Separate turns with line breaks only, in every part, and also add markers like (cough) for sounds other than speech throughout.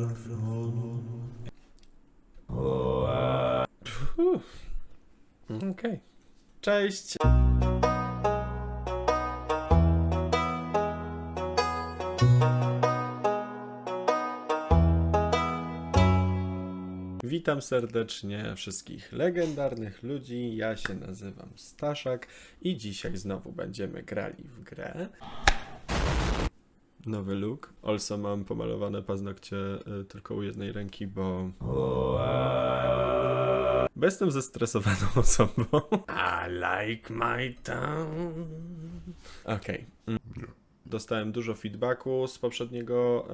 mikrofonu. Okej. Cześć. Witam serdecznie wszystkich legendarnych ludzi. Ja się nazywam Staszak i dzisiaj znowu będziemy grali w grę. Nowy look. Also mam pomalowane paznokcie y, tylko u jednej ręki, bo... Bo jestem zestresowaną (laughs) osobą. I like my town. Okej. Mm. Dostałem dużo feedbacku z poprzedniego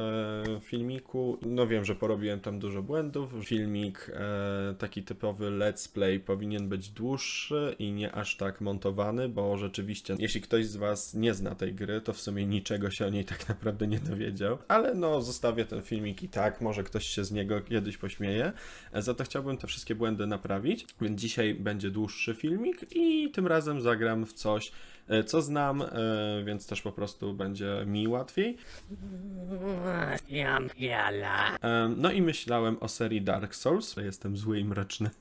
e, filmiku. No wiem, że porobiłem tam dużo błędów. Filmik e, taki typowy let's play powinien być dłuższy i nie aż tak montowany, bo rzeczywiście, jeśli ktoś z Was nie zna tej gry, to w sumie niczego się o niej tak naprawdę nie dowiedział. Ale no, zostawię ten filmik i tak, może ktoś się z niego kiedyś pośmieje. E, za to chciałbym te wszystkie błędy naprawić, więc dzisiaj będzie dłuższy filmik i tym razem zagram w coś, co znam, e, więc też po prostu będzie mi łatwiej. Em, No i myślałem o serii Dark Souls. Jestem zły i mroczny. (laughs)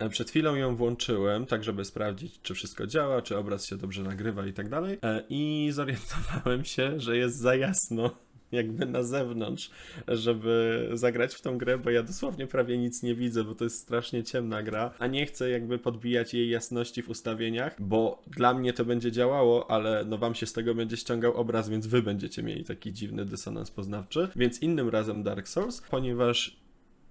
E, Przed chwilą ją włączyłem, tak żeby sprawdzić, czy wszystko działa, czy obraz się dobrze nagrywa i tak dalej. E, I zorientowałem się, że jest za jasno, jakby na zewnątrz, żeby zagrać w tą grę, bo ja dosłownie prawie nic nie widzę, bo to jest strasznie ciemna gra, a nie chcę jakby podbijać jej jasności w ustawieniach, bo dla mnie to będzie działało, ale no wam się z tego będzie ściągał obraz, więc wy będziecie mieli taki dziwny dysonans poznawczy. Więc innym razem Dark Souls, ponieważ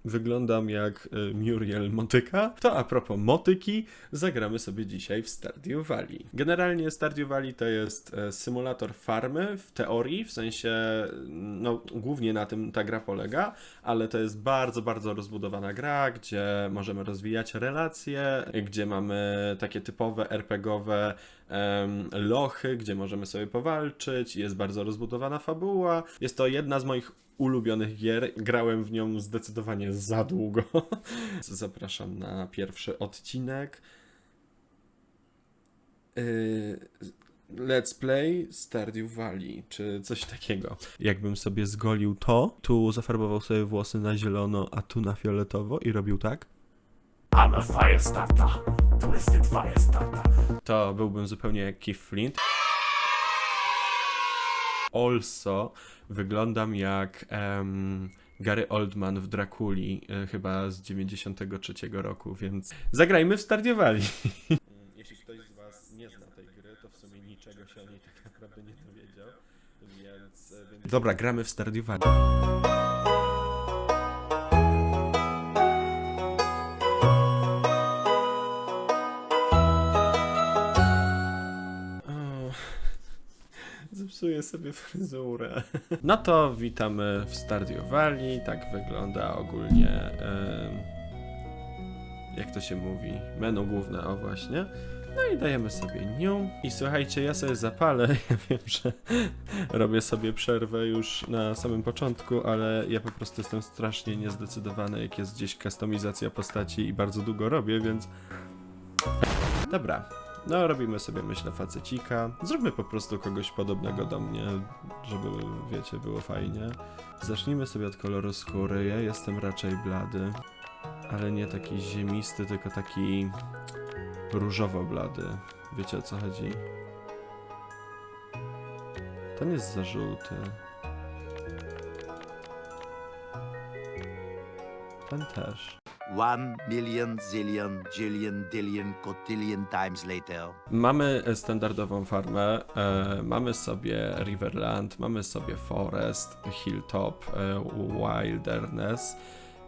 wyglądam jak y, Muriel Motyka, to a propos motyki, zagramy sobie dzisiaj w Stardew Valley. Generalnie Stardew Valley to jest e, symulator farmy w teorii, w sensie, no głównie na tym ta gra polega, ale to jest bardzo, bardzo rozbudowana gra, gdzie możemy rozwijać relacje, gdzie mamy takie typowe RPGowe lochy, gdzie możemy sobie powalczyć, jest bardzo rozbudowana fabuła. Jest to jedna z moich ulubionych gier. Grałem w nią zdecydowanie za długo. (laughs) Zapraszam na pierwszy odcinek. Yy, Let's Play Stardew Valley, czy coś takiego. Jakbym sobie zgolił to, tu zafarbował sobie włosy na zielono, a tu na fioletowo i robił tak,
I'm a fire starter. Twisted fire starter.
to byłbym zupełnie jak Keith Flint. Also wyglądam jak em, Gary Oldman w Drakuli, e, chyba z 93 roku, więc zagrajmy w Stardew Valley. (laughs) Jeśli ktoś z was nie zna tej gry, to w sumie niczego się o niej tak naprawdę nie dowiedział, więc... e. Dobra, gramy w Stardew Zepsuję sobie fryzurę. No to witamy w Stardew Valley. Tak wygląda ogólnie. jak to się mówi? Menu główne, o właśnie. No i dajemy sobie nią. I słuchajcie, ja sobie zapalę. (laughs) Ja wiem, że robię sobie przerwę już na samym początku, ale ja po prostu jestem strasznie niezdecydowany, jak jest gdzieś kustomizacja postaci i bardzo długo robię, więc. Dobra, no, robimy sobie, myślę, facecika. Zróbmy po prostu kogoś podobnego do mnie, żeby, wiecie, było fajnie. Zacznijmy sobie od koloru skóry. Ja jestem raczej blady, ale nie taki ziemisty, tylko taki różowo-blady. Wiecie o co chodzi? Ten jest za żółty. Ten też.
One million zillion jillion dillion cotillion times later.
Mamy standardową farmę, e, mamy sobie Riverland, mamy sobie Forest, Hilltop, e, Wilderness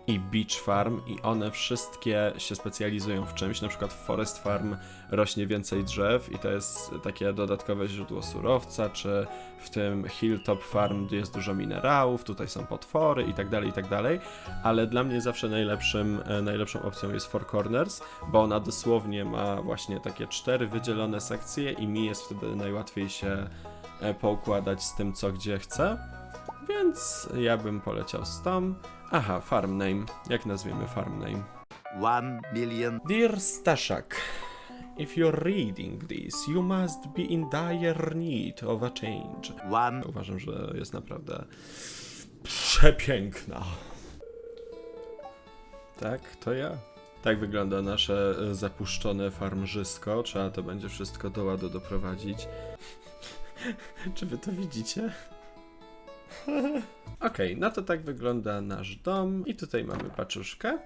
i Beach Farm i one wszystkie się specjalizują w czymś, na przykład w Forest Farm rośnie więcej drzew i to jest takie dodatkowe źródło surowca, czy w tym Hilltop Farm jest dużo minerałów, tutaj są potwory i tak dalej, i tak dalej, ale dla mnie zawsze najlepszym, e, najlepszą opcją jest Four Corners, bo ona dosłownie ma właśnie takie cztery wydzielone sekcje i mi jest wtedy najłatwiej się e, poukładać z tym, co gdzie chcę. Więc ja bym poleciał z tą. Aha, farm name. Jak nazwiemy farm name?
One million
Dear Staszak, if you're reading this, you must be in dire need of a change.
one
Uważam, że jest naprawdę Przepiękna. Tak, to ja. Tak wygląda nasze e, zapuszczone farmrzysko. Trzeba to będzie wszystko do ładu doprowadzić. (laughs) Czy wy to widzicie? (laughs) Okej, no to tak wygląda nasz dom. I tutaj mamy paczuszkę.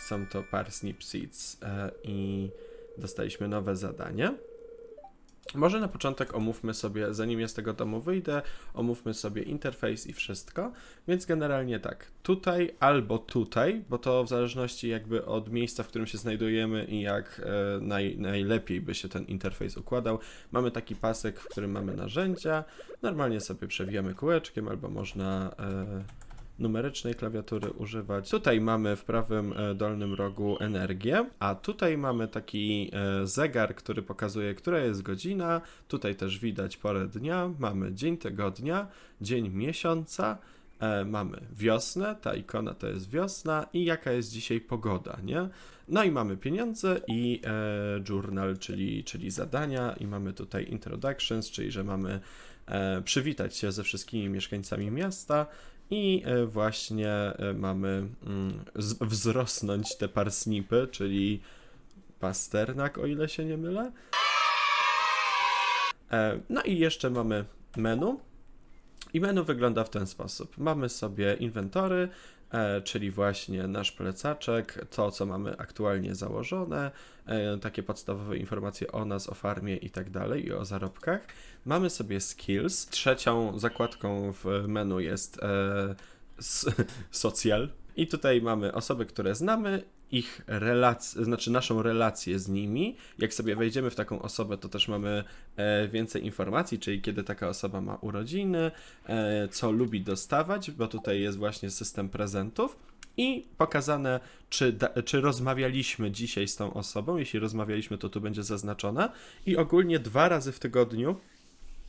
Są to parsnip seeds e, i dostaliśmy nowe zadanie. Może na początek omówmy sobie, zanim ja z tego domu wyjdę, omówmy sobie interfejs i wszystko. Więc generalnie tak, tutaj albo tutaj, bo to w zależności jakby od miejsca, w którym się znajdujemy i jak e, naj, najlepiej by się ten interfejs układał. Mamy taki pasek, w którym mamy narzędzia. Normalnie sobie przewijamy kółeczkiem, albo można e, numerycznej klawiatury używać. Tutaj mamy w prawym e, dolnym rogu energię, a tutaj mamy taki e, zegar, który pokazuje, która jest godzina. Tutaj też widać porę dnia, mamy dzień tygodnia, dzień miesiąca, e, mamy wiosnę, ta ikona to jest wiosna i jaka jest dzisiaj pogoda, nie? No i mamy pieniądze i e, journal, czyli, czyli zadania i mamy tutaj introductions, czyli że mamy e, przywitać się ze wszystkimi mieszkańcami miasta i e, właśnie e, mamy mm, wzrosnąć te parsnipy, czyli pasternak, o ile się nie mylę. E, No i jeszcze mamy menu. I menu wygląda w ten sposób. Mamy sobie inwentory, czyli właśnie nasz plecaczek, to co mamy aktualnie założone, e, takie podstawowe informacje o nas, o farmie i tak dalej, i o zarobkach. Mamy sobie skills. Trzecią zakładką w menu jest e, s- (laughs) social. I tutaj mamy osoby, które znamy, ich relacje, znaczy naszą relację z nimi. Jak sobie wejdziemy w taką osobę, to też mamy e, więcej informacji, czyli kiedy taka osoba ma urodziny, e, co lubi dostawać, bo tutaj jest właśnie system prezentów. I pokazane, czy, czy rozmawialiśmy dzisiaj z tą osobą. Jeśli rozmawialiśmy, to tu będzie zaznaczone. I ogólnie dwa razy w tygodniu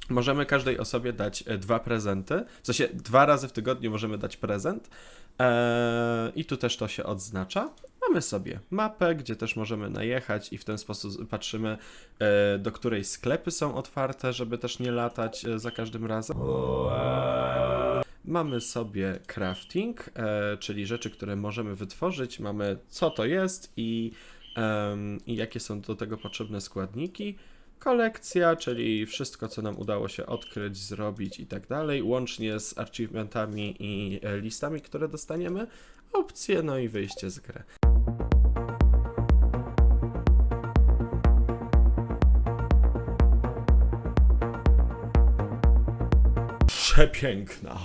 możemy każdej osobie dać e, dwa prezenty. W sensie dwa razy w tygodniu możemy dać prezent. Eee, I tu też to się odznacza. Mamy sobie mapę, gdzie też możemy najechać i w ten sposób patrzymy, e, do której sklepy są otwarte, żeby też nie latać e, za każdym razem. Mamy sobie crafting, czyli rzeczy, które możemy wytworzyć. Mamy co to jest i, i jakie są do tego potrzebne składniki. Kolekcja, czyli wszystko, co nam udało się odkryć, zrobić i tak dalej, łącznie z achievementami i listami, które dostaniemy. Opcje, no i wyjście z gry. Przepiękna.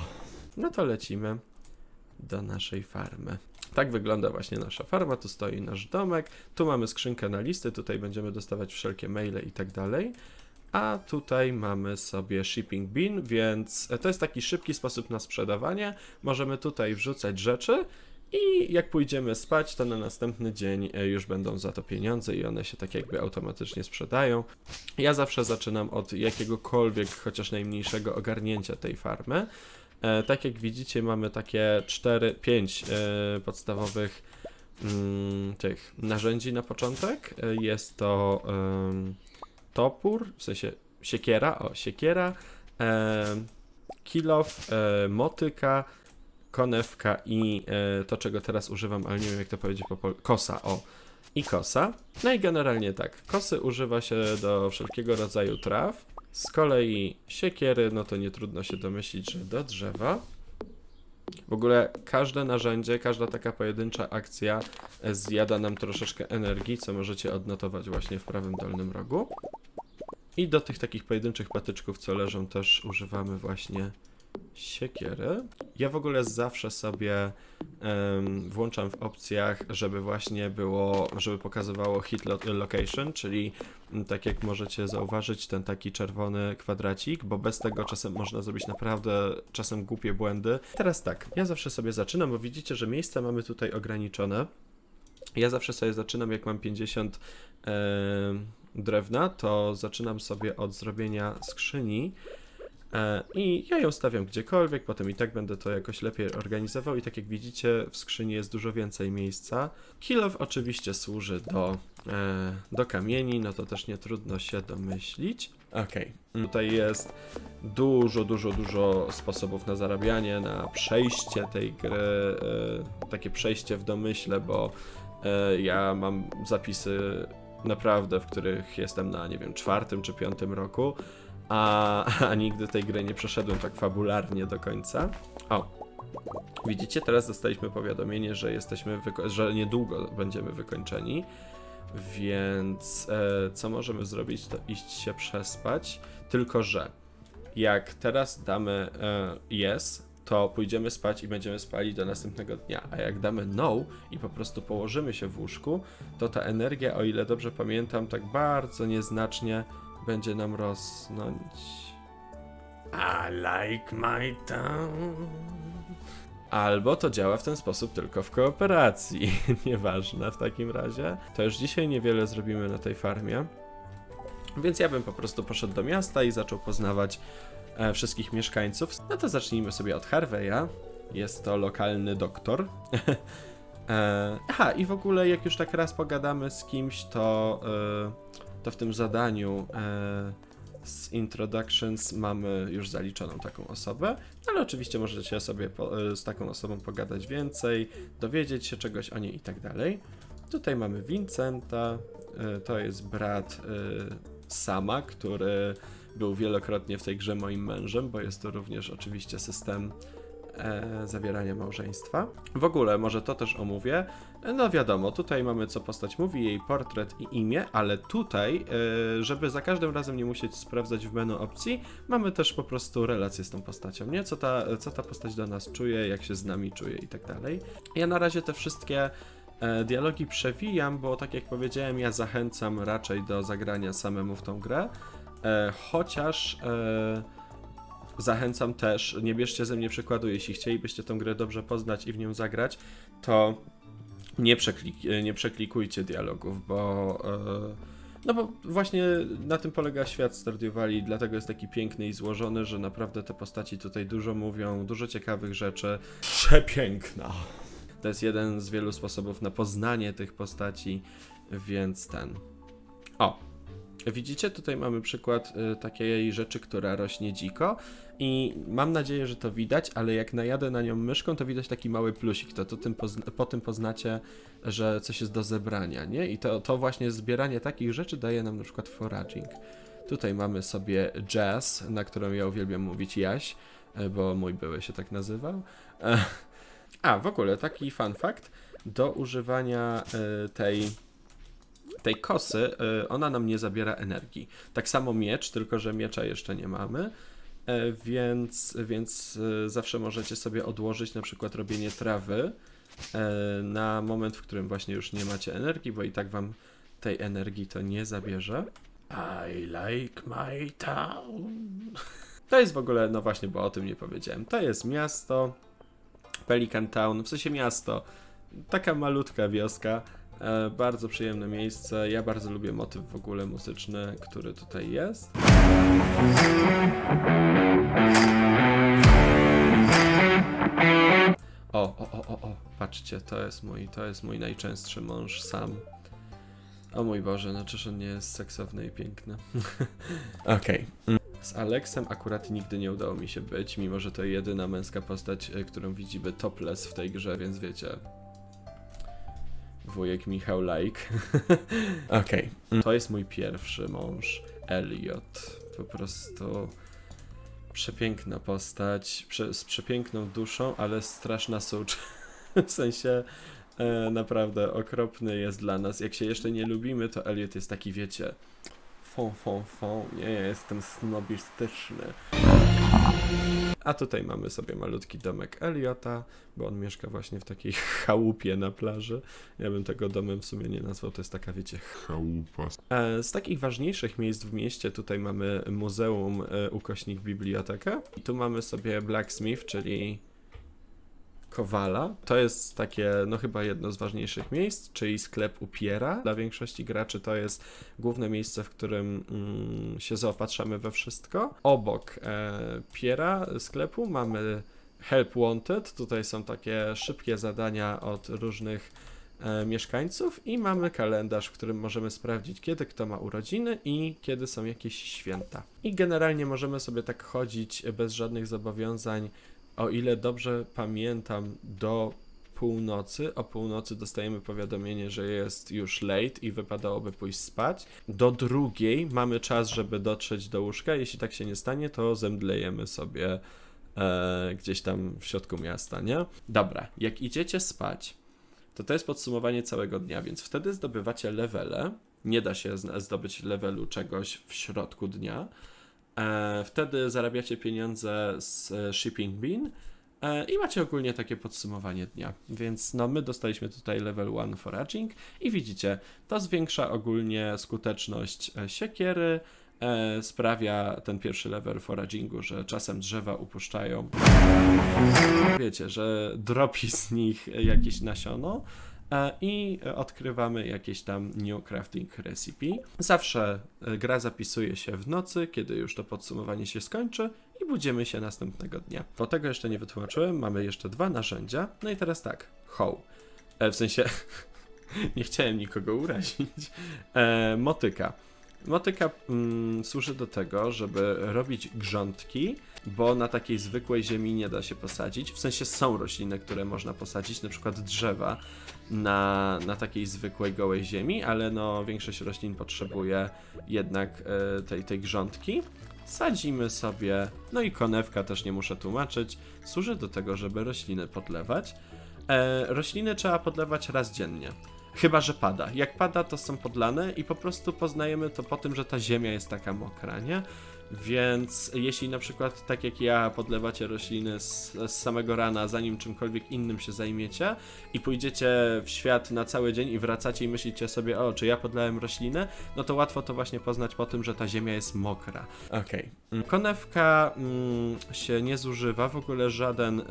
No to lecimy do naszej farmy. Tak wygląda właśnie nasza farma. Tu stoi nasz domek. Tu mamy skrzynkę na listy. Tutaj będziemy dostawać wszelkie maile i tak dalej. A tutaj mamy sobie shipping bin, więc to jest taki szybki sposób na sprzedawanie. Możemy tutaj wrzucać rzeczy i jak pójdziemy spać, to na następny dzień e, już będą za to pieniądze i one się tak jakby automatycznie sprzedają. Ja zawsze zaczynam od jakiegokolwiek, chociaż najmniejszego ogarnięcia tej farmy. E, tak jak widzicie, mamy takie 4, 5 e, podstawowych mm, tych narzędzi na początek. E, jest to topór, w sensie siekiera, o, siekiera, kilof, motyka, konewka i to, czego teraz używam, ale nie wiem jak to powiedzieć po pol... kosa, o. I kosa. No i generalnie tak, kosy używa się do wszelkiego rodzaju traw. Z kolei siekiery, no to nie trudno się domyślić, że do drzewa. W ogóle każde narzędzie, każda taka pojedyncza akcja e, zjada nam troszeczkę energii, co możecie odnotować właśnie w prawym dolnym rogu. I do tych takich pojedynczych patyczków, co leżą, też używamy właśnie siekiery. Ja w ogóle zawsze sobie em, włączam w opcjach, żeby właśnie było, żeby pokazywało hit lo location, czyli m, tak jak możecie zauważyć, ten taki czerwony kwadracik, bo bez tego czasem można zrobić naprawdę czasem głupie błędy. Teraz tak, ja zawsze sobie zaczynam, bo widzicie, że miejsca mamy tutaj ograniczone. Ja zawsze sobie zaczynam, jak mam 50 em, drewna, to zaczynam sobie od zrobienia skrzyni. E, I ja ją stawiam gdziekolwiek, potem i tak będę to jakoś lepiej organizował. I tak jak widzicie, w skrzyni jest dużo więcej miejsca. Kilow oczywiście służy do, e, do kamieni, no to też nie trudno się domyślić. Okej, tutaj jest dużo, dużo, dużo sposobów na zarabianie, na przejście tej gry, e, takie przejście w domyśle, bo ja mam zapisy naprawdę, w których jestem na, nie wiem, czwartym czy piątym roku, a, (laughs) a nigdy tej gry nie przeszedłem tak fabularnie do końca. O, widzicie, teraz dostaliśmy powiadomienie, że jesteśmy, że niedługo będziemy wykończeni, więc e, co możemy zrobić, to iść się przespać, tylko że jak teraz damy e, yes, to pójdziemy spać i będziemy spali do następnego dnia, a jak damy no i po prostu położymy się w łóżku, to ta energia, o ile dobrze pamiętam, tak bardzo nieznacznie będzie nam rosnąć.
I like my town.
Albo to działa w ten sposób tylko w kooperacji. (laughs) Nieważne w takim razie. To już dzisiaj niewiele zrobimy na tej farmie. Więc ja bym po prostu poszedł do miasta i zaczął poznawać e, wszystkich mieszkańców. No to zacznijmy sobie od Harveya. Jest to lokalny doktor. (laughs) e, aha, i w ogóle jak już tak raz pogadamy z kimś, to, e, to w tym zadaniu e, z Introductions mamy już zaliczoną taką osobę, ale oczywiście możecie sobie po, e, z taką osobą pogadać więcej, dowiedzieć się czegoś o niej i tak dalej. Tutaj mamy Vincenta, e, to jest brat e, Sama, który był wielokrotnie w tej grze moim mężem, bo jest to również oczywiście system e, zawierania małżeństwa. W ogóle, może to też omówię. No wiadomo, tutaj mamy co postać mówi, jej portret i imię, ale tutaj, e, żeby za każdym razem nie musieć sprawdzać w menu opcji, mamy też po prostu relację z tą postacią, nie? Co ta, co ta postać do nas czuje, jak się z nami czuje i tak dalej. Ja na razie te wszystkie e, dialogi przewijam, bo tak jak powiedziałem, ja zachęcam raczej do zagrania samemu w tą grę, e, chociaż... E, Zachęcam też, nie bierzcie ze mnie przykładu, jeśli chcielibyście tę grę dobrze poznać i w nią zagrać, to nie, przeklik, nie przeklikujcie dialogów, bo e, no bo właśnie na tym polega świat Stardew dlatego jest taki piękny i złożony, że naprawdę te postaci tutaj dużo mówią, dużo ciekawych rzeczy. Przepiękna! To jest jeden z wielu sposobów na poznanie tych postaci, więc ten. O, Widzicie, tutaj mamy przykład y, takiej rzeczy, która rośnie dziko i mam nadzieję, że to widać, ale jak najadę na nią myszką, to widać taki mały plusik, to, to tym pozna- po tym poznacie, że coś jest do zebrania, nie? I to, to właśnie zbieranie takich rzeczy daje nam na przykład foraging. Tutaj mamy sobie jazz, na którą ja uwielbiam mówić Jaś, y, bo mój były się tak nazywał. E, (laughs) A, w ogóle taki fun fact, do używania y, tej tej kosy, y, ona nam nie zabiera energii. Tak samo miecz, tylko że miecza jeszcze nie mamy. e, Więc, więc y, zawsze możecie sobie odłożyć na przykład robienie trawy na moment, w którym właśnie już nie macie energii, bo i tak wam tej energii to nie zabierze.
I like my town.
To jest w ogóle, no właśnie, bo o tym nie powiedziałem. To jest miasto Pelican Town, w sensie miasto, taka malutka wioska. E, bardzo przyjemne miejsce. Ja bardzo lubię motyw w ogóle muzyczny, który tutaj jest. O, o, o, o, o, patrzcie, to jest mój, to jest mój najczęstszy mąż sam. O mój Boże, no czyż on nie jest seksowny i piękny. (laughs) Okej. Z Alexem akurat nigdy nie udało mi się być, mimo że to jedyna męska postać, y, którą widzimy topless w tej grze, więc wiecie. Wujek Michał Like. (laughs) Okej. To jest mój pierwszy mąż, Elliot. Po prostu przepiękna postać, prze, z przepiękną duszą, ale straszna sucz. (laughs) w sensie e, naprawdę okropny jest dla nas. Jak się jeszcze nie lubimy, to Elliot jest taki, wiecie, fą, fą, fą, nie, ja jestem snobistyczny. A tutaj mamy sobie malutki domek Eliota, bo on mieszka właśnie w takiej (laughs) chałupie na plaży. Ja bym tego domem w sumie nie nazwał, to jest taka, wiecie,
Chałupa.
E, Z takich ważniejszych miejsc w mieście tutaj mamy muzeum e, ukośnik bibliotekę. I tu mamy sobie blacksmith, czyli Kowala. To jest takie, no chyba jedno z ważniejszych miejsc, czyli sklep Upiera. Dla większości graczy to jest główne miejsce, w którym mm, się zaopatrzamy we wszystko. Obok e, Piera sklepu mamy Help Wanted. Tutaj są takie szybkie zadania od różnych e, mieszkańców i mamy kalendarz, w którym możemy sprawdzić, kiedy kto ma urodziny i kiedy są jakieś święta. I generalnie możemy sobie tak chodzić bez żadnych zobowiązań, o ile dobrze pamiętam, do północy. O północy dostajemy powiadomienie, że jest już late i wypadałoby pójść spać. Do drugiej mamy czas, żeby dotrzeć do łóżka. Jeśli tak się nie stanie, to zemdlejemy sobie e, gdzieś tam w środku miasta, nie? Dobra, jak idziecie spać, to to jest podsumowanie całego dnia, więc wtedy zdobywacie levele. Nie da się zdobyć levelu czegoś w środku dnia. E, wtedy zarabiacie pieniądze z e, Shipping Bean e, i macie ogólnie takie podsumowanie dnia. Więc no, my dostaliśmy tutaj level 1 foraging i widzicie, to zwiększa ogólnie skuteczność siekiery, sprawia ten pierwszy level foragingu, że czasem drzewa upuszczają wiecie, że dropi z nich jakieś nasiono i odkrywamy jakieś tam new crafting recipe. Zawsze e, gra zapisuje się w nocy, kiedy już to podsumowanie się skończy i budzimy się następnego dnia. Po tego jeszcze nie wytłumaczyłem, mamy jeszcze dwa narzędzia. No i teraz tak, how. E, w sensie, (laughs) nie chciałem nikogo urazić. E, motyka. Motyka mm, służy do tego, żeby robić grządki, bo na takiej zwykłej ziemi nie da się posadzić. W sensie są rośliny, które można posadzić, na przykład drzewa na, na takiej zwykłej gołej ziemi, ale no większość roślin potrzebuje jednak e, tej, tej grządki. Sadzimy sobie, no i konewka też nie muszę tłumaczyć, służy do tego, żeby rośliny podlewać. E, rośliny trzeba podlewać raz dziennie. Chyba, że pada. Jak pada, to są podlane i po prostu poznajemy to po tym, że ta ziemia jest taka mokra, nie? Więc jeśli na przykład, tak jak ja, podlewacie rośliny z, z samego rana, zanim czymkolwiek innym się zajmiecie i pójdziecie w świat na cały dzień i wracacie i myślicie sobie, o, czy ja podlałem roślinę, no to łatwo to właśnie poznać po tym, że ta ziemia jest mokra. Okej. Mm, Konewka mm, się nie zużywa, w ogóle żaden y,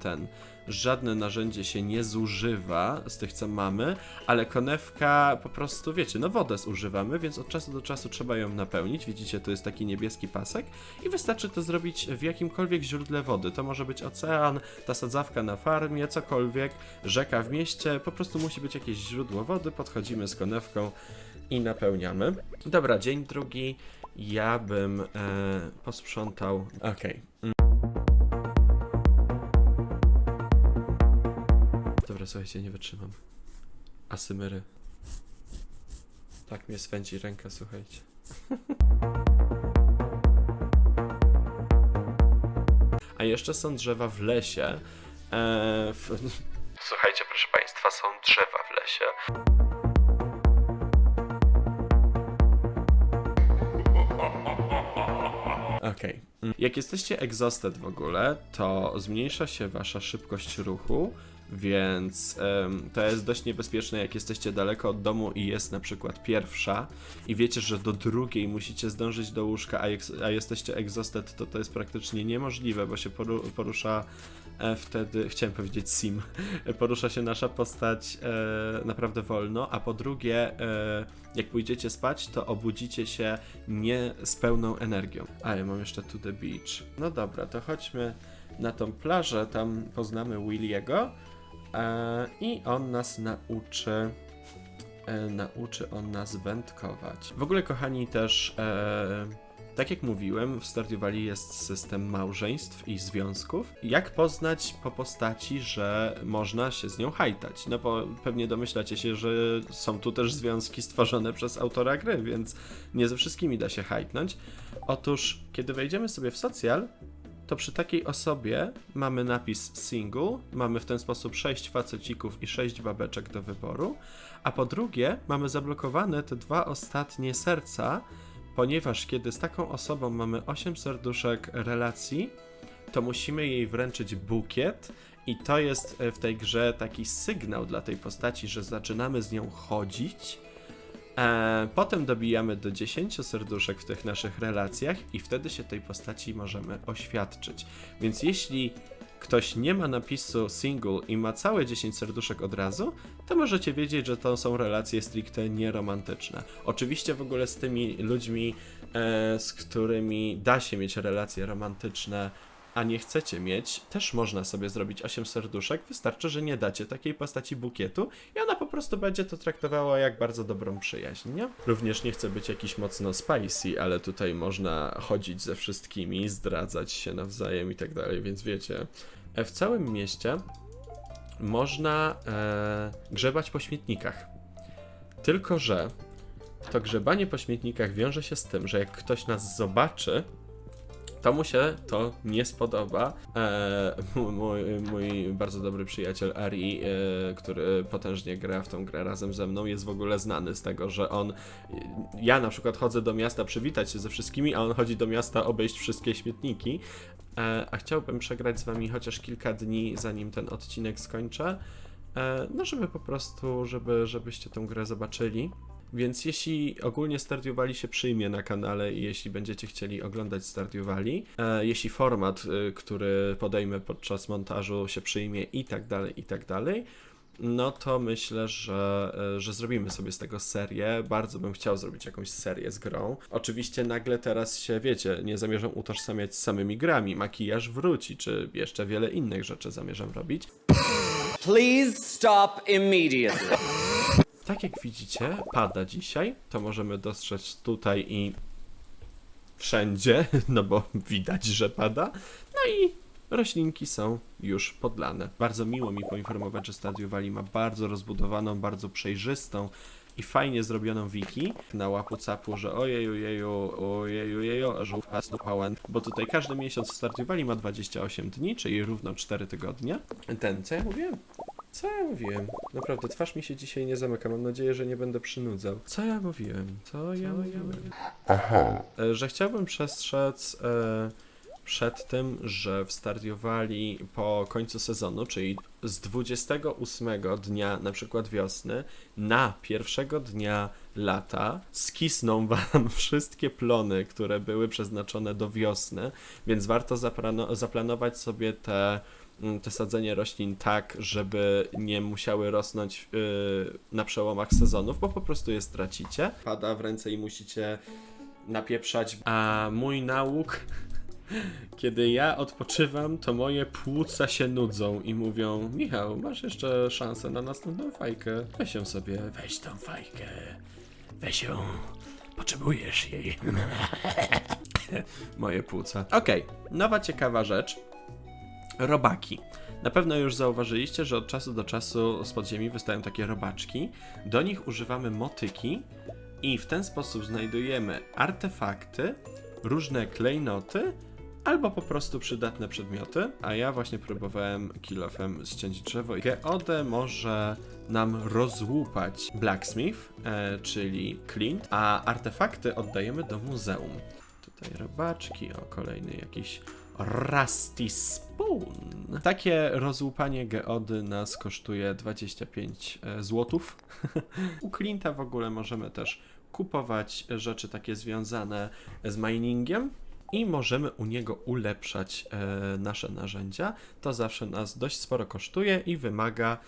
ten żadne narzędzie się nie zużywa z tych, co mamy, ale konewka po prostu, wiecie, no wodę zużywamy, więc od czasu do czasu trzeba ją napełnić. Widzicie, tu jest taki niebieski pasek i wystarczy to zrobić w jakimkolwiek źródle wody. To może być ocean, ta sadzawka na farmie, cokolwiek, rzeka w mieście, po prostu musi być jakieś źródło wody, podchodzimy z konewką i napełniamy. Dobra, dzień drugi. Ja bym e, posprzątał. Okej. Słuchajcie, nie wytrzymam. Asymyry. Tak mnie swędzi ręka, słuchajcie. A jeszcze są drzewa w lesie. Eee, w... Słuchajcie, proszę Państwa, są drzewa w lesie. Okej. Mm. Jak jesteście exhausted w ogóle, to zmniejsza się wasza szybkość ruchu, więc to jest dość niebezpieczne, jak jesteście daleko od domu i jest na przykład pierwsza i wiecie, że do drugiej musicie zdążyć do łóżka, a, jak, a jesteście exhausted, to to jest praktycznie niemożliwe, bo się poru, porusza e, wtedy, chciałem powiedzieć sim, (laughs) porusza się nasza postać e, naprawdę wolno, a po drugie, e, jak pójdziecie spać, to obudzicie się nie z pełną energią. A ja mam jeszcze to the beach. No dobra, to chodźmy na tą plażę, tam poznamy Williego i on nas nauczy. E, nauczy on nas wędkować. W ogóle, kochani, też. E, tak jak mówiłem, w Stardew Valley jest system małżeństw i związków. Jak poznać po postaci, że można się z nią hajtać? No bo pewnie domyślacie się, że są tu też związki stworzone przez autora gry, więc nie ze wszystkimi da się hajtnąć. Otóż, kiedy wejdziemy sobie w socjal, to przy takiej osobie mamy napis single, mamy w ten sposób 6 facecików i 6 babeczek do wyboru, a po drugie mamy zablokowane te dwa ostatnie serca, ponieważ kiedy z taką osobą mamy 8 serduszek relacji, to musimy jej wręczyć bukiet i to jest e, w tej grze taki sygnał dla tej postaci, że zaczynamy z nią chodzić. E, potem dobijamy do 10 serduszek w tych naszych relacjach i wtedy się tej postaci możemy oświadczyć. Więc jeśli ktoś nie ma napisu single i ma całe 10 serduszek od razu, to możecie wiedzieć, że to są relacje stricte nieromantyczne. Oczywiście w ogóle z tymi ludźmi, e, z którymi da się mieć relacje romantyczne, a nie chcecie mieć, też można sobie zrobić 8 serduszek. Wystarczy, że nie dacie takiej postaci bukietu i ona po prostu będzie to traktowała jak bardzo dobrą przyjaźń, nie? Również nie chcę być jakiś mocno spicy, ale tutaj można chodzić ze wszystkimi, zdradzać się nawzajem i tak dalej, więc wiecie. E, W całym mieście można e, grzebać po śmietnikach. Tylko, że to grzebanie po śmietnikach wiąże się z tym, że jak ktoś nas zobaczy, to mu się to nie spodoba. E, mój, mój bardzo dobry przyjaciel Ari, e, który potężnie gra w tą grę razem ze mną, jest w ogóle znany z tego, że on. Ja na przykład chodzę do miasta przywitać się ze wszystkimi, a on chodzi do miasta obejść wszystkie śmietniki. E, a chciałbym przegrać z wami chociaż kilka dni, zanim ten odcinek skończę. E, no, żeby po prostu, żeby, żebyście tę grę zobaczyli. Więc jeśli ogólnie Stardew Valley się przyjmie na kanale i jeśli będziecie chcieli oglądać Stardew Valley, e, jeśli format, y, który podejmę podczas montażu się przyjmie i tak dalej, i tak dalej, no to myślę, że, e, że zrobimy sobie z tego serię. Bardzo bym chciał zrobić jakąś serię z grą. Oczywiście nagle teraz się, wiecie, nie zamierzam utożsamiać z samymi grami. Makijaż wróci, czy jeszcze wiele innych rzeczy zamierzam robić.
Please stop immediately.
Tak jak widzicie, pada dzisiaj. To możemy dostrzec tutaj i wszędzie, (laughs) no bo widać, że pada. No i roślinki są już podlane. Bardzo miło mi poinformować, że Stardew Valley ma bardzo rozbudowaną, bardzo przejrzystą i fajnie zrobioną wiki na łapu capu, że ojeju, jeju, ojeju, jeju, żółwa stupałem, bo tutaj każdy miesiąc w Stardew Valley ma 28 dni, czyli równo 4 tygodnie. Ten, co ja mówiłem? Co ja mówiłem? Naprawdę, twarz mi się dzisiaj nie zamyka. Mam nadzieję, że nie będę przynudzał. Co ja mówiłem? Co ja mówiłem? Aha. Że chciałbym przestrzec e, przed tym, że w Stardew Valley po końcu sezonu, czyli z 28 dnia na przykład wiosny na pierwszego dnia lata skisną wam (laughs) wszystkie plony, które były przeznaczone do wiosny, więc warto zaplano- zaplanować sobie te te sadzenie roślin tak, żeby nie musiały rosnąć yy, na przełomach sezonów, bo po prostu je stracicie. Pada w ręce i musicie napieprzać. A mój nauk, (laughs) kiedy ja odpoczywam, to moje płuca się nudzą i mówią: Michał, masz jeszcze szansę na następną fajkę. Weź ją sobie.
Weź tą fajkę. Weź ją. Potrzebujesz jej. (laughs)
moje płuca. Okej, nowa ciekawa rzecz. Robaki. Na pewno już zauważyliście, że od czasu do czasu z podziemi wystają takie robaczki. Do nich używamy motyki i w ten sposób znajdujemy artefakty, różne klejnoty albo po prostu przydatne przedmioty. A ja właśnie próbowałem kilofem ściąć drzewo. Geodę może nam rozłupać blacksmith, e, czyli clint, a artefakty oddajemy do muzeum. Tutaj robaczki, o kolejny jakiś Rusty Spoon. Takie rozłupanie geody nas kosztuje 25 złotów. (laughs) U Clint'a w ogóle możemy też kupować rzeczy takie związane z miningiem. I możemy u niego ulepszać e, nasze narzędzia. To zawsze nas dość sporo kosztuje i wymaga e,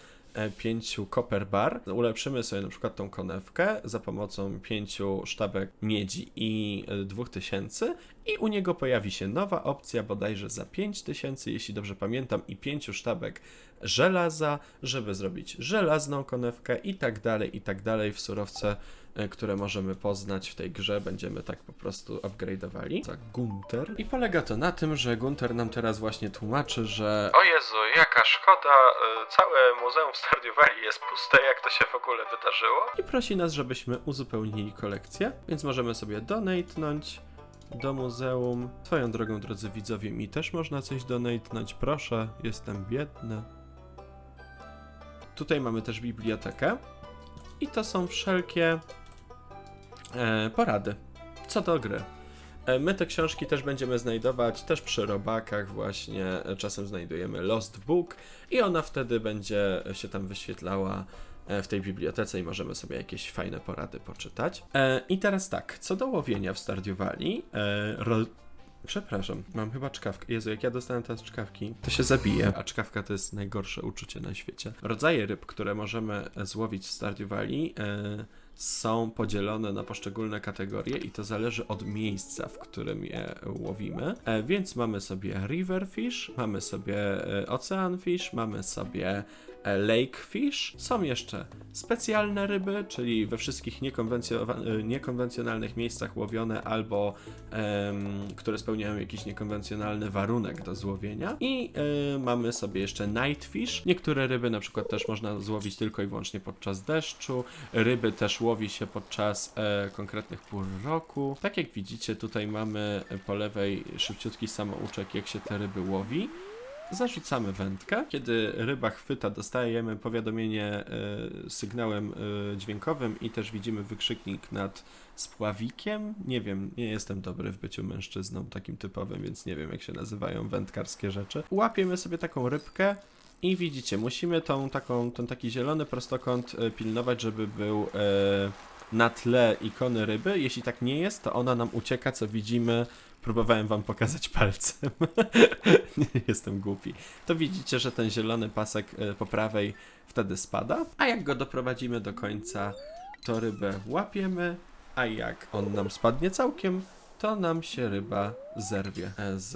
pięciu copper bar. Ulepszymy sobie na przykład tą konewkę za pomocą pięciu sztabek miedzi i e, dwóch tysięcy i u niego pojawi się nowa opcja bodajże za 5000, jeśli dobrze pamiętam, i pięciu sztabek żelaza, żeby zrobić żelazną konewkę i tak dalej, i tak dalej w surowce, e, które możemy poznać w tej grze, będziemy tak po prostu upgrade'owali. Za Gunter. I polega to na tym, że Gunter nam teraz właśnie tłumaczy, że o Jezu, jaka szkoda, e, całe muzeum w Stardew Valley jest puste, jak to się w ogóle wydarzyło? I prosi nas, żebyśmy uzupełnili kolekcję, więc możemy sobie donate'nąć do muzeum. Swoją drogą, drodzy widzowie, mi też można coś donate'nąć, proszę, jestem biedny. Tutaj mamy też bibliotekę i to są wszelkie e, porady co do gry. E, My te książki też będziemy znajdować, też przy robakach właśnie, e, czasem znajdujemy Lost Book i ona wtedy będzie się tam wyświetlała e, w tej bibliotece i możemy sobie jakieś fajne porady poczytać. E, I teraz tak, co do łowienia w Stardew Valley, e, ro, Przepraszam, mam chyba czkawkę. Jezu, jak ja dostanę teraz czkawki, to się zabiję. A czkawka to jest najgorsze uczucie na świecie. Rodzaje ryb, które możemy e, złowić w Stardew Valley, e, są podzielone na poszczególne kategorie i to zależy od miejsca, w którym je łowimy. E, więc mamy sobie river fish, mamy sobie e, ocean fish, mamy sobie e, lake fish. Są jeszcze specjalne ryby, czyli we wszystkich niekonwencjo- niekonwencjonalnych miejscach łowione albo które spełniają jakiś niekonwencjonalny warunek do złowienia. I mamy sobie jeszcze night fish. Niektóre ryby na przykład też można złowić tylko i wyłącznie podczas deszczu. Ryby też łowi się podczas e, konkretnych pór roku. Tak jak widzicie, tutaj mamy e, po lewej szybciutki samouczek, jak się te ryby łowi. Zarzucamy wędkę. Kiedy ryba chwyta, dostajemy powiadomienie e, sygnałem e, dźwiękowym i też widzimy wykrzyknik nad spławikiem. Nie wiem, nie jestem dobry w byciu mężczyzną takim typowym, więc nie wiem jak się nazywają wędkarskie rzeczy. Łapiemy sobie taką rybkę. I widzicie, musimy tą taką, ten taki zielony prostokąt e, pilnować, żeby był e, na tle ikony ryby. Jeśli tak nie jest, to ona nam ucieka, co widzimy. Próbowałem wam pokazać (laughs) palcem. nie jestem głupi. To widzicie, że ten zielony pasek e, po prawej wtedy spada, a jak go doprowadzimy do końca, to rybę łapiemy, a jak on nam spadnie całkiem, to nam się ryba zerwie e, z,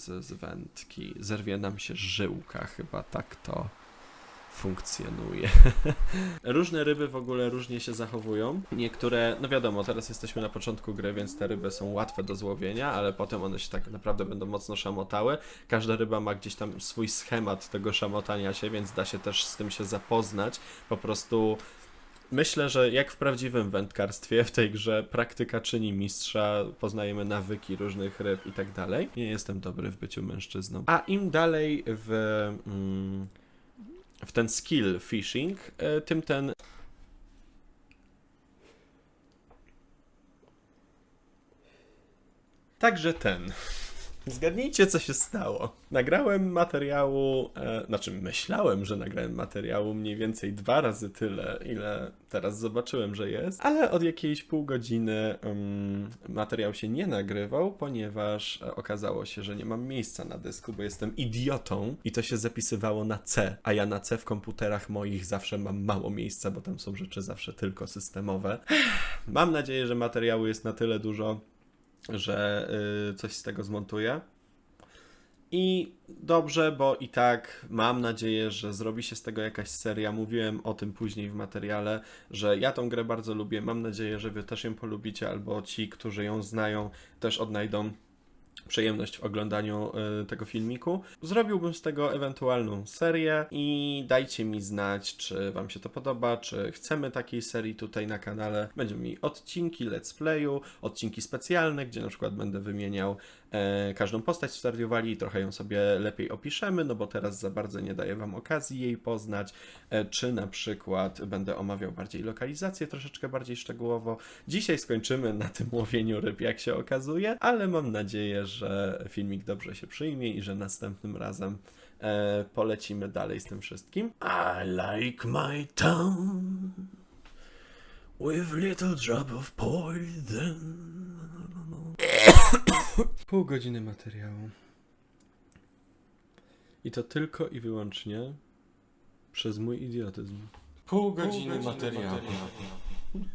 z, z wędki. Zerwie nam się żyłka, chyba tak to funkcjonuje. (laughs) Różne ryby w ogóle różnie się zachowują. Niektóre, no wiadomo, teraz jesteśmy na początku gry, więc te ryby są łatwe do złowienia, ale potem one się tak naprawdę będą mocno szamotały. Każda ryba ma gdzieś tam swój schemat tego szamotania się, więc da się też z tym się zapoznać. Po prostu Myślę, że jak w prawdziwym wędkarstwie, w tej grze praktyka czyni mistrza, poznajemy nawyki różnych ryb i tak dalej. Nie jestem dobry w byciu mężczyzną. A im dalej w, mm, w ten skill fishing, e, tym ten Także ten. Zgadnijcie, co się stało. Nagrałem materiału, e, znaczy myślałem, że nagrałem materiału mniej więcej dwa razy tyle, ile teraz zobaczyłem, że jest, ale od jakiejś pół godziny um, materiał się nie nagrywał, ponieważ e, okazało się, że nie mam miejsca na dysku, bo jestem idiotą i to się zapisywało na C, a ja na C w komputerach moich zawsze mam mało miejsca, bo tam są rzeczy zawsze tylko systemowe. Mam nadzieję, że materiału jest na tyle dużo, że y, coś z tego zmontuję. I dobrze, bo i tak mam nadzieję, że zrobi się z tego jakaś seria. Mówiłem o tym później w materiale, że ja tą grę bardzo lubię. Mam nadzieję, że wy też ją polubicie, albo ci, którzy ją znają, też odnajdą przyjemność w oglądaniu y, tego filmiku. Zrobiłbym z tego ewentualną serię i dajcie mi znać, czy wam się to podoba, czy chcemy takiej serii tutaj na kanale. Będziemy mieli odcinki let's playu, odcinki specjalne, gdzie na przykład będę wymieniał każdą postać w i trochę ją sobie lepiej opiszemy, no bo teraz za bardzo nie daję wam okazji jej poznać, e, czy na przykład będę omawiał bardziej lokalizację troszeczkę bardziej szczegółowo. Dzisiaj skończymy na tym łowieniu ryb, jak się okazuje, ale mam nadzieję, że filmik dobrze się przyjmie i że następnym razem e, polecimy dalej z tym wszystkim.
I like my town with little drop of poison. (laughs)
Pół godziny materiału. I to tylko i wyłącznie przez mój idiotyzm. Pół godziny, materiału. (laughs)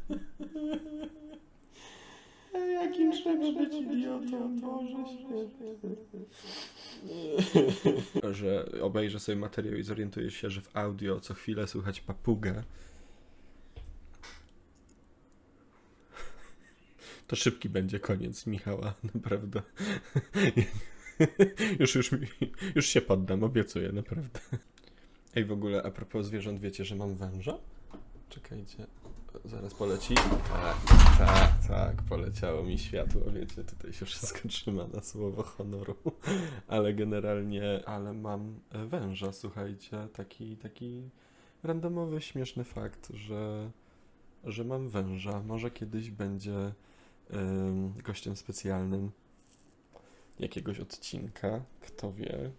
Jakim trzeba być idiotą, Boże (laughs) Że obejrzę sobie materiał i zorientuję się, że w audio co chwilę słychać papugę. To szybki będzie koniec Michała, (laughs) naprawdę. już, już, już się poddam, obiecuję, naprawdę. Ej, w ogóle, a propos zwierząt, wiecie, że mam węża? Czekajcie, zaraz poleci. Tak, tak, tak, poleciało mi światło, wiecie, tutaj się wszystko trzyma na słowo honoru. Ale generalnie, ale mam węża, słuchajcie, taki, taki randomowy, śmieszny fakt, że, że mam węża. Może kiedyś będzie gościem specjalnym jakiegoś odcinka, kto wie.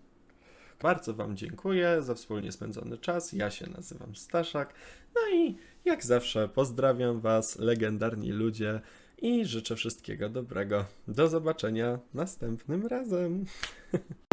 Bardzo Wam dziękuję za wspólnie spędzony czas. Ja się nazywam Staszak. No i jak zawsze pozdrawiam Was, legendarni ludzie. i życzę wszystkiego dobrego. Do zobaczenia następnym razem. (laughs)